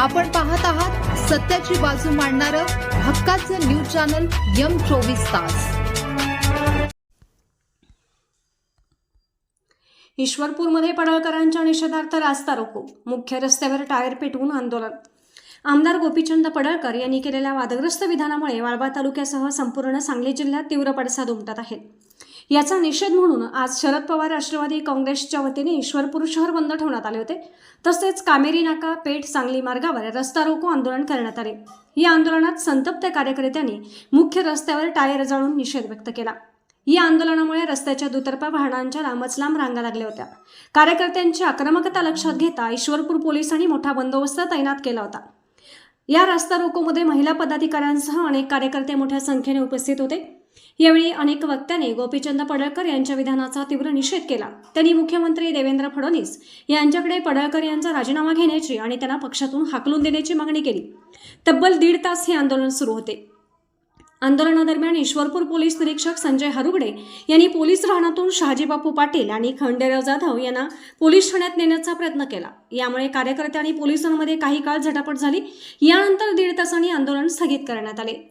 आपण पाहत आहात सत्याची बाजू मांडणारं हक्काचं न्यूज चॅनल यम चोवीस तास. ईश्वरपूरमध्ये पडळकरांच्या निषेधार्थ रास्ता रोको मुख्य रस्त्यावर टायर पेटवून आंदोलन. आमदार गोपीचंद पडळकर यांनी केलेल्या वादग्रस्त विधानामुळे वाळवा तालुक्यासह संपूर्ण सांगली जिल्ह्यात तीव्र पडसाद उमटत आहेत याचा निषेध म्हणून आज शरद पवार राष्ट्रवादी काँग्रेसच्या वतीने ईश्वरपूर शहर बंद ठेवण्यात आले होते. तसेच कामेरी नाका पेठ सांगली मार्गावर रस्ता रोको आंदोलन करण्यात आले. या आंदोलनात संतप्त कार्यकर्त्यांनी मुख्य रस्त्यावर टायर जाळून निषेध व्यक्त केला. या आंदोलनामुळे रस्त्याच्या दुतर्फा वाहनांच्या लांबच लांब रांगा लागल्या होत्या. कार्यकर्त्यांची आक्रमकता लक्षात घेता ईश्वरपूर पोलिसांनी मोठा बंदोबस्त तैनात केला होता. या रस्ता रोकोमध्ये महिला पदाधिकाऱ्यांसह अनेक कार्यकर्ते मोठ्या संख्येने उपस्थित होते. यावेळी अनेक वक्त्यांनी गोपीचंद पडळकर यांच्या विधानाचा तीव्र निषेध केला. त्यांनी मुख्यमंत्री देवेंद्र फडणवीस यांच्याकडे पडळकर यांचा राजीनामा घेण्याची आणि त्यांना पक्षातून हाकलून देण्याची मागणी केली. तब्बल दीड तास हे आंदोलन सुरू होते. आंदोलनादरम्यान ईश्वरपूर पोलीस निरीक्षक संजय हरुगडे यांनी पोलीस राहण्यातून शहाजीबापू पाटील आणि खंडेराव जाधव यांना पोलीस ठाण्यात नेण्याचा प्रयत्न केला. यामुळे कार्यकर्ते आणि पोलिसांमध्ये काही काळ झटापट झाली. यानंतर दीड तासांनी आंदोलन स्थगित करण्यात आले.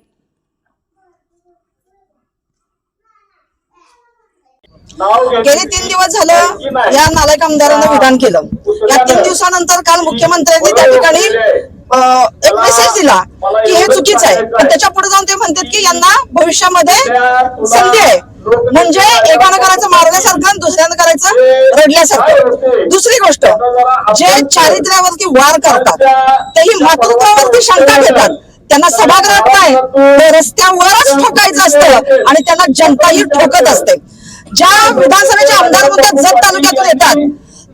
गेले तीन दिवस झालं या नालायक आमदारांना विधान केलं. या तीन दिवसानंतर काल मुख्यमंत्र्यांनी त्या ठिकाणी एक मेसेज दिला की हे चुकीचं आहे. पण त्याच्या पुढे जाऊन ते म्हणतात की यांना भविष्यामध्ये संधी आहे. म्हणजे एकानं करायचं मारण्यासारखं आणि दुसऱ्यानं करायचं रडल्यासारखं दुसरी गोष्ट जे चारित्र्यावरती वार करतात तेही मातृत्वावरती शंका घेतात. त्यांना सभागृहात काय ते रस्त्यावरच ठोकायचं असतं आणि त्यांना जनताही ठोकत असते. ज्या विधानसभेचे आमदार म्हणतात जत तालुक्यातून येतात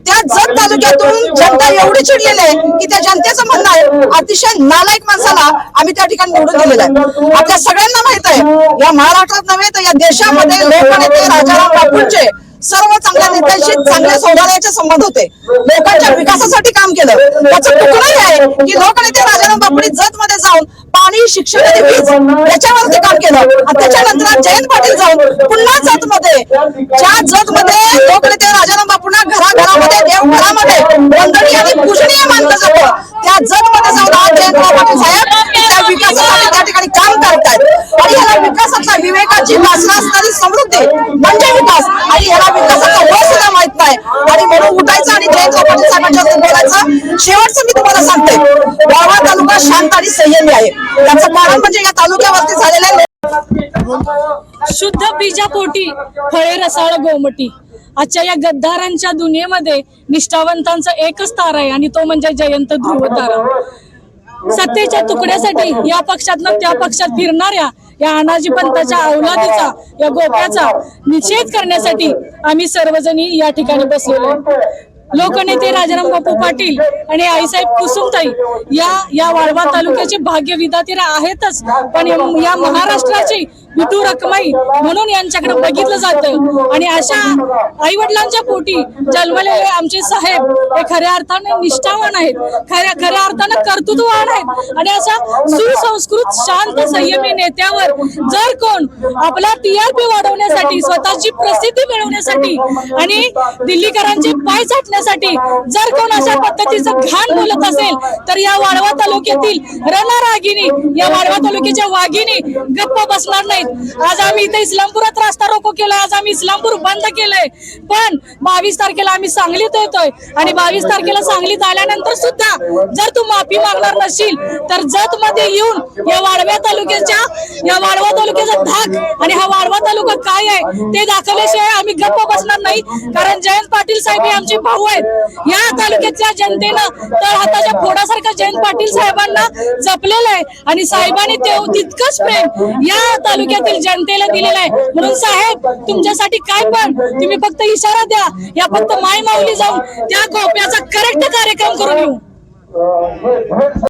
त्या जत तालुक्यातून जनता एवढी चिडलेली आहे की त्या जनतेचं म्हणणं आहे अतिशय नालायक माणसाला आम्ही त्या ठिकाणी निवडून दिलेलं आहे. आपल्या सगळ्यांना माहीत आहे या महाराष्ट्रात नव्हे तर या देशामध्ये लोकनेते राजाराम बापूंचे सर्व चांगल्या नेत्यांशी चांगले सौदार्याचे संबंध होते. लोकांच्या विकासासाठी काम केलं. त्याचं तुकडही आहे की लोकनेते राजाराम बापूंनी जत मध्ये जाऊन पाणी शिक्षण आणि वीज याच्यावरती काम केलं. आणि त्याच्यानंतर जयंत पाटील जाऊन पुन्हा जत मध्ये ज्या जत मध्ये लोकनेते राजाराम बापूंना घराघरामध्ये देवघरामध्ये वंदनीय आणि पूजनीय मानलं जातं त्या जत मध्ये जाऊन आज जयंतराव पाटील साहेब त्या विकासासाठी त्या ठिकाणी काम करतायत आणि याला विकासातल्या विवेकाची वासना असणारी समृद्धी म्हणजे विकास. आणि याला विकासाचा वय सुद्धा माहीत नाही. आणि म्हणून उठायचं आणि जयंतराव पाटील साहेबांच्या बोलायचं शेवटचं मी तुम्हाला सांगते. वाळवा तालुका शांत आणि संयमी आहे. त्याचं कारण म्हणजे या तालुक्यावरती झालेल्या शुद्ध बीजापोटी फळे रसाळ गोमटी. आजच्या या गद्दारांच्या दुनियेमध्ये निष्ठावंतांचा एकच तारा आहे आणि तो म्हणजे जयंत ध्रुव तारा. सत्तेच्या तुकड्यासाठी या पक्षातनं त्या पक्षात फिरणाऱ्या या अनाजी पंताच्या अवलादीचा या गोप्याचा निषेध करण्यासाठी आम्ही सर्वजणी या ठिकाणी बसलेलो आहे. लोकनेते राजाराम बापू पाटील आणि आईसाहेब कुसुमताई या या वाळवा तालुक्याचे भाग्य विधाते आहेतच पण या महाराष्ट्राची विटू रकमाई म्हणून यांच्याकडे बघितलं जातं. आणि अशा आई वडिलांच्या पोटी जन्मलेले आमचे साहेब हे खऱ्या अर्थाने निष्ठावान आहेत. खऱ्या खऱ्या अर्थानं कर्तृत्ववान आहेत. आणि अशा सुसंस्कृत शांत संयमी नेत्यावर जर कोण आपला टीआरपी वाढवण्यासाठी स्वतःची प्रसिद्धी मिळवण्यासाठी आणि दिल्लीकरांचे पाय चाटण्यासाठी जर कोण अशा पद्धतीचं घाण बोलत असेल तर या वाळवा तालुक्यातील रणरागिनी या वाळवा तालुक्याच्या वाघिणी गप्प बसणार नाही आज आम्ही इथे इस्लामपुरात रास्ता रोको केलाय आज आम्ही इस्लामपूर बंद केलंय. पण बावीस तारखेला आम्ही सांगलीत येतोय. आणि बावीस तारखेला सांगलीत आल्यानंतर सुद्धा जर तू माफी मागणार नसशील तर जत मध्ये येऊन या वाडव्या तालुक्याच्या या वाडवा तालुक्याचा धाक आणि हा वाडवा तालुका काय आहे ते दाखवल्याशिवाय आम्ही गप्प बसणार नाही. कारण जयंत पाटील साहेब हे आमचे भाऊ आहेत. या तालुक्यातल्या जनतेनं तर हाताच्या फोडासारखं जयंत पाटील साहेबांना जपलेलं आहे. आणि साहेबांनी ते तितकंच प्रेम या तालुक्यातील जनतेला दिलेलं आहे. म्हणून साहेब तुमच्यासाठी काय पण तुम्ही फक्त इशारा द्या. या फक्त माय माऊली जाऊन त्या गोप्याचा करेक्ट कार्यक्रम करून येऊ